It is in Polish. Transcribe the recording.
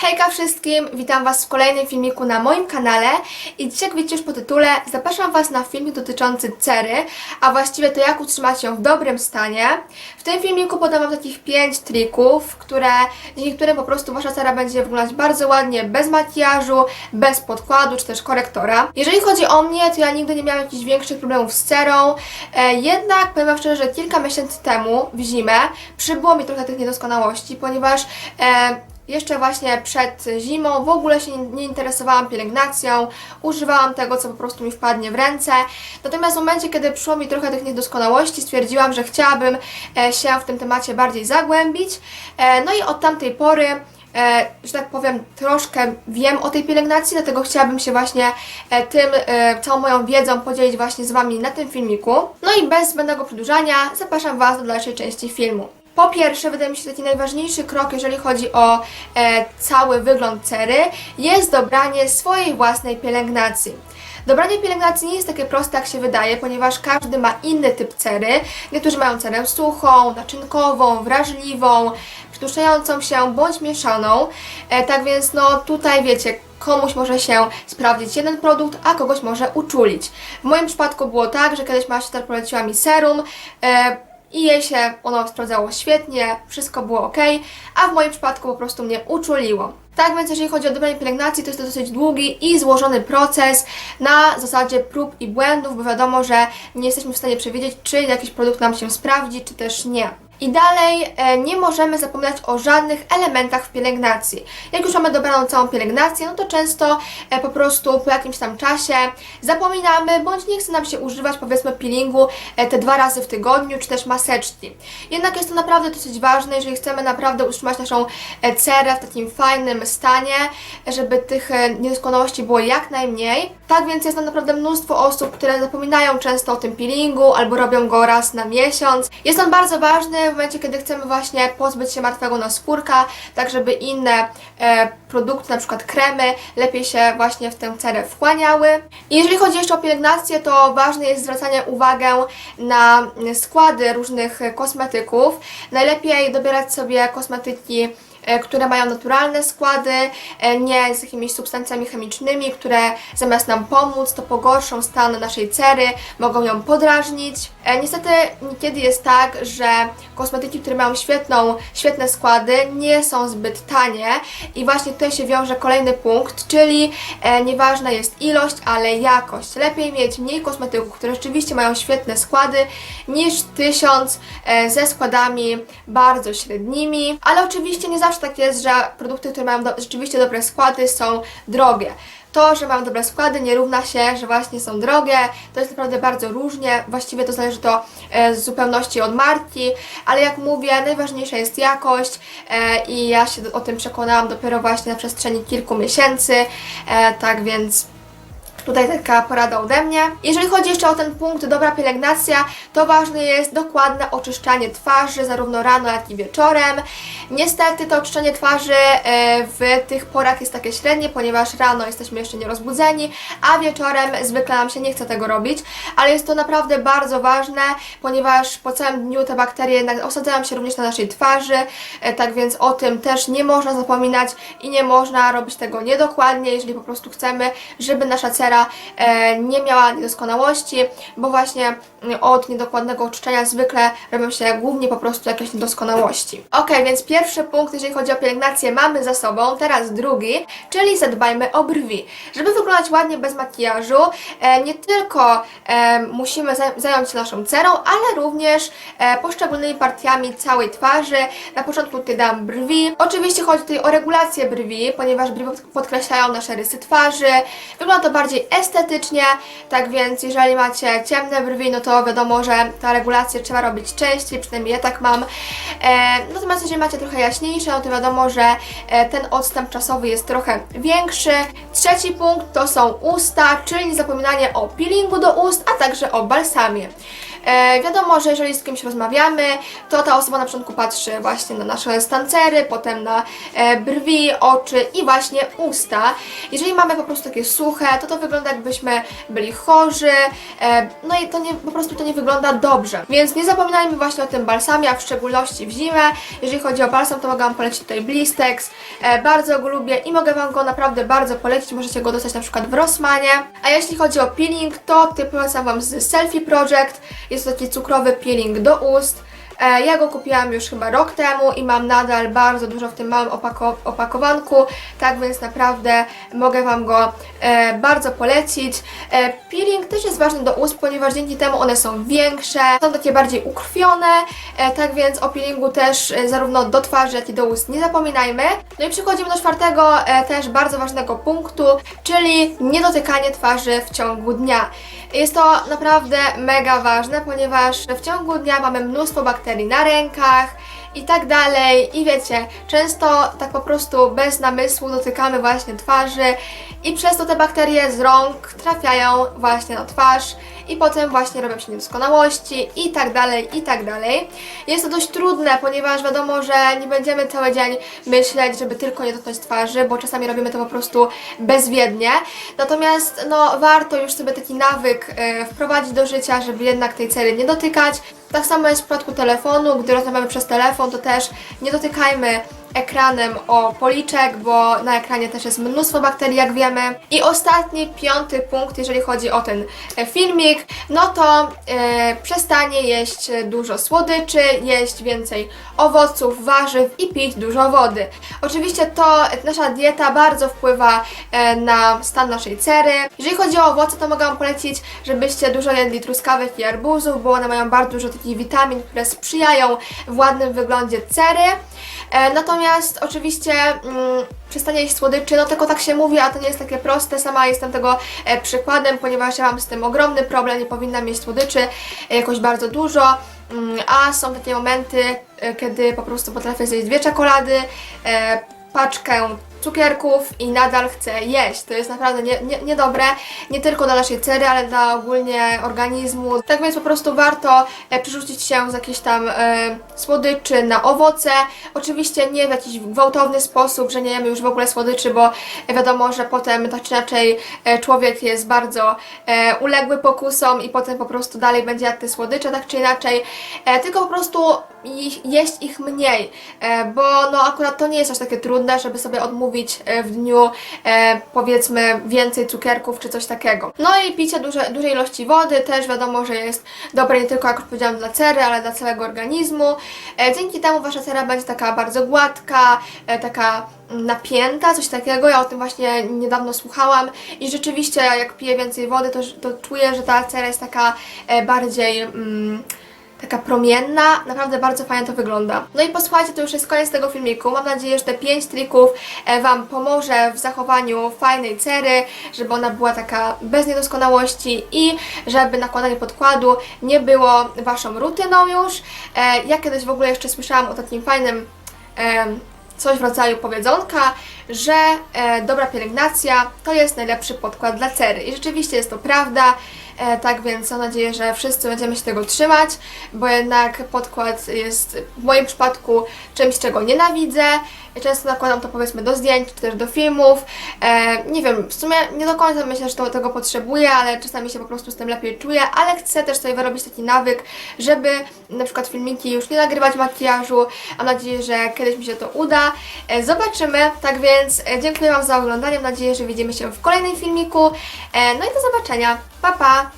Hejka wszystkim, witam Was w kolejnym filmiku na moim kanale i dzisiaj jak widzicie już po tytule zapraszam Was na filmik dotyczący cery, a właściwie to jak utrzymać ją w dobrym stanie. W tym filmiku podam Wam takich 5 trików, które, dzięki którym po prostu Wasza cera będzie wyglądać bardzo ładnie, bez makijażu, bez podkładu czy też korektora. Jeżeli chodzi o mnie, to ja nigdy nie miałam jakichś większych problemów z cerą, e, jednak powiem Wam szczerze, że kilka miesięcy temu, w zimę, przybyło mi trochę tych niedoskonałości, ponieważ e, jeszcze właśnie przed zimą w ogóle się nie, interesowałam pielęgnacją, używałam tego, co po prostu mi wpadnie w ręce. Natomiast w momencie, kiedy przyszło mi trochę tych niedoskonałości, stwierdziłam, że chciałabym e, się w tym temacie bardziej zagłębić. E, no i od tamtej pory e, że tak powiem, troszkę wiem o tej pielęgnacji, dlatego chciałabym się właśnie e, tym, e, całą moją wiedzą podzielić właśnie z Wami na tym filmiku. No i bez zbędnego przedłużania zapraszam Was do dalszej części filmu. Po pierwsze, wydaje mi się taki najważniejszy krok, jeżeli chodzi o e, cały wygląd cery, jest dobranie swojej własnej pielęgnacji. Dobranie pielęgnacji nie jest takie proste, jak się wydaje, ponieważ każdy ma inny typ cery. Niektórzy mają cerę suchą, naczynkową, wrażliwą, przytłuszczającą się bądź mieszaną. E, tak więc, no tutaj wiecie, komuś może się sprawdzić jeden produkt, a kogoś może uczulić. W moim przypadku było tak, że kiedyś siostra poleciła mi serum. E, i jej się ono sprawdzało świetnie, wszystko było ok, a w moim przypadku po prostu mnie uczuliło. Tak więc jeżeli chodzi o dobranie pielęgnacji, to jest to dosyć długi i złożony proces na zasadzie prób i błędów, bo wiadomo, że nie jesteśmy w stanie przewidzieć, czy jakiś produkt nam się sprawdzi, czy też nie. I dalej e, nie możemy zapominać o żadnych elementach w pielęgnacji. Jak już mamy dobraną całą pielęgnację, no to często e, po prostu po jakimś tam czasie zapominamy, bądź nie chce nam się używać powiedzmy peelingu e, te dwa razy w tygodniu, czy też maseczki. Jednak jest to naprawdę dosyć ważne, jeżeli chcemy naprawdę utrzymać naszą cerę w takim fajnym stanie, żeby tych niedoskonałości było jak najmniej. Tak więc jest tam naprawdę mnóstwo osób, które zapominają często o tym peelingu albo robią go raz na miesiąc. Jest on bardzo ważny w momencie, kiedy chcemy właśnie pozbyć się martwego naskórka, tak żeby inne e, produkty, na przykład kremy, lepiej się właśnie w tę cerę wchłaniały. I jeżeli chodzi jeszcze o pielęgnację, to ważne jest zwracanie uwagę na składy różnych kosmetyków. Najlepiej dobierać sobie kosmetyki które mają naturalne składy, e, nie z jakimiś substancjami chemicznymi, które zamiast nam pomóc, to pogorszą stan naszej cery, mogą ją podrażnić. E, Niestety niekiedy jest tak, że kosmetyki, które mają świetną, świetne składy, nie są zbyt tanie i właśnie tutaj się wiąże kolejny punkt, czyli e, nieważna jest ilość, ale jakość. Lepiej mieć mniej kosmetyków, które rzeczywiście mają świetne składy, niż tysiąc e, ze składami bardzo średnimi, ale oczywiście nie zawsze tak jest, że produkty, które mają do, rzeczywiście dobre składy są drogie. To, że mają dobre składy nie równa się, że właśnie są drogie. To jest naprawdę bardzo różnie. Właściwie to zależy to e, w zupełności od marki, ale jak mówię, najważniejsza jest jakość e, i ja się o tym przekonałam dopiero właśnie na przestrzeni kilku miesięcy. E, tak więc Tutaj taka porada ode mnie. Jeżeli chodzi jeszcze o ten punkt dobra pielęgnacja, to ważne jest dokładne oczyszczanie twarzy zarówno rano, jak i wieczorem. Niestety to oczyszczanie twarzy e, w tych porach jest takie średnie, ponieważ rano jesteśmy jeszcze nierozbudzeni, a wieczorem zwykle nam się nie chce tego robić, ale jest to naprawdę bardzo ważne, ponieważ po całym dniu te bakterie osadzają się również na naszej twarzy, e, tak więc o tym też nie można zapominać i nie można robić tego niedokładnie, jeżeli po prostu chcemy, żeby nasza cera e, nie miała niedoskonałości, bo właśnie mm, od niedokładnego oczyszczenia zwykle robią się głównie po prostu jakieś niedoskonałości. Ok, więc pierwszy punkt, jeżeli chodzi o pielęgnację, mamy za sobą, teraz drugi, czyli zadbajmy o brwi. Żeby wyglądać ładnie bez makijażu, e, nie tylko e, musimy za- zająć się naszą cerą, ale również poszczególnymi partiami całej twarzy. Na początku tutaj dam brwi. Oczywiście chodzi tutaj o regulację brwi, ponieważ brwi pod- podkreślają nasze rysy twarzy. Wygląda to bardziej estetycznie, tak więc jeżeli macie ciemne brwi, no to wiadomo, że ta regulacja trzeba robić częściej, przynajmniej ja tak mam. E, natomiast jeżeli macie trochę jaśniejsze, no to wiadomo, że e, ten odstęp czasowy jest trochę większy. Trzeci punkt to są usta, czyli zapominanie o peelingu do ust, a także o balsamie. E, wiadomo, że jeżeli z kimś rozmawiamy, to ta osoba na początku patrzy właśnie na nasze stancery, potem na e, brwi, oczy i właśnie usta. Jeżeli mamy po prostu takie suche, to to wygląda jakbyśmy byli chorzy, e, no i to nie, po prostu to nie wygląda dobrze. Więc nie zapominajmy właśnie o tym balsamie, a w szczególności w zimę. Jeżeli chodzi o balsam, to mogę Wam polecić tutaj Blistex. E, bardzo go lubię i mogę Wam go naprawdę bardzo polecić. Możecie go dostać na przykład w Rossmanie. A jeśli chodzi o peeling, to tutaj polecam Wam z Selfie Project. Jest to taki cukrowy peeling do ust. E, Ja go kupiłam już chyba rok temu i mam nadal bardzo dużo w tym małym opako- opakowanku, tak więc naprawdę mogę Wam go e, bardzo polecić. E, peeling też jest ważny do ust, ponieważ dzięki temu one są większe, są takie bardziej ukrwione, tak więc o peelingu też zarówno do twarzy, jak i do ust nie zapominajmy. No i przechodzimy do czwartego też bardzo ważnego punktu, czyli niedotykanie twarzy w ciągu dnia. Jest to naprawdę mega ważne, ponieważ w ciągu dnia mamy mnóstwo bakterii na rękach i tak dalej. I wiecie, często tak po prostu bez namysłu dotykamy właśnie twarzy i przez to te bakterie z rąk trafiają właśnie na twarz i potem właśnie robią się niedoskonałości i tak dalej, i tak dalej. Jest to dość trudne, ponieważ wiadomo, że nie będziemy cały dzień myśleć, żeby tylko nie dotknąć twarzy, bo czasami robimy to po prostu bezwiednie. Natomiast no, warto już sobie taki nawyk e, wprowadzić do życia, żeby jednak tej cery nie dotykać. Tak samo jest w przypadku telefonu, gdy rozmawiamy przez telefon, to też nie dotykajmy ekranem o policzek, bo na ekranie też jest mnóstwo bakterii, jak wiemy. I ostatni, piąty punkt, jeżeli chodzi o ten e, filmik, no to e, przestanie jeść dużo słodyczy, jeść więcej owoców, warzyw i pić dużo wody. Oczywiście to nasza dieta bardzo wpływa e, na stan naszej cery. Jeżeli chodzi o owoce, to mogę Wam polecić, żebyście dużo jedli truskawek i arbuzów, bo one mają bardzo dużo takich witamin, które sprzyjają w ładnym wyglądzie cery. E, natomiast oczywiście mm, przestanie jeść słodyczy, no tylko tak się mówi, a to nie jest takie proste. Sama jestem tego e, przykładem, ponieważ ja mam z tym ogromny problem, nie powinnam jeść słodyczy e, jakoś bardzo dużo. Mm, A są takie momenty, e, kiedy po prostu potrafię zjeść dwie czekolady, e, paczkę cukierków i nadal chcę jeść. To jest naprawdę nie, nie, niedobre, nie tylko dla naszej cery, ale dla ogólnie organizmu. Tak więc po prostu warto przerzucić się z jakichś tam e, słodyczy na owoce. Oczywiście nie w jakiś gwałtowny sposób, że nie jemy już w ogóle słodyczy, bo wiadomo, że potem tak czy inaczej e, człowiek jest bardzo e, uległy pokusom i potem po prostu dalej będzie jadł te słodycze, tak czy inaczej. E, tylko po prostu ich, jeść ich mniej, e, bo no akurat to nie jest aż takie trudne, żeby sobie odmówić e, w dniu e, powiedzmy więcej cukierków czy coś takiego. No i picie duże, dużej ilości wody też wiadomo, że jest dobre nie tylko jak już powiedziałam dla cery, ale dla całego organizmu. Dzięki temu wasza cera będzie taka bardzo gładka, taka napięta, coś takiego. Ja o tym właśnie niedawno słuchałam i rzeczywiście jak piję więcej wody, to, to czuję, że ta cera jest taka bardziej... Mm, taka promienna, naprawdę bardzo fajnie to wygląda. No i posłuchajcie, to już jest koniec tego filmiku. Mam nadzieję, że te 5 trików e, Wam pomoże w zachowaniu fajnej cery, żeby ona była taka bez niedoskonałości i żeby nakładanie podkładu nie było Waszą rutyną już. E, Ja kiedyś w ogóle jeszcze słyszałam o takim fajnym em, coś w rodzaju powiedzonka, że e, dobra pielęgnacja to jest najlepszy podkład dla cery. I rzeczywiście jest to prawda. E, tak więc mam nadzieję, że wszyscy będziemy się tego trzymać, bo jednak podkład jest w moim przypadku czymś, czego nienawidzę. Często nakładam to powiedzmy do zdjęć, czy też do filmów. E, nie wiem, w sumie nie do końca myślę, że to, tego potrzebuję, ale czasami się po prostu z tym lepiej czuję, ale chcę też sobie wyrobić taki nawyk, żeby na przykład filmiki już nie nagrywać makijażu. Mam nadzieję, że kiedyś mi się to uda. E, zobaczymy. Tak więc e, dziękuję Wam za oglądanie. Mam nadzieję, że widzimy się w kolejnym filmiku. E, no i do zobaczenia. Pa, pa!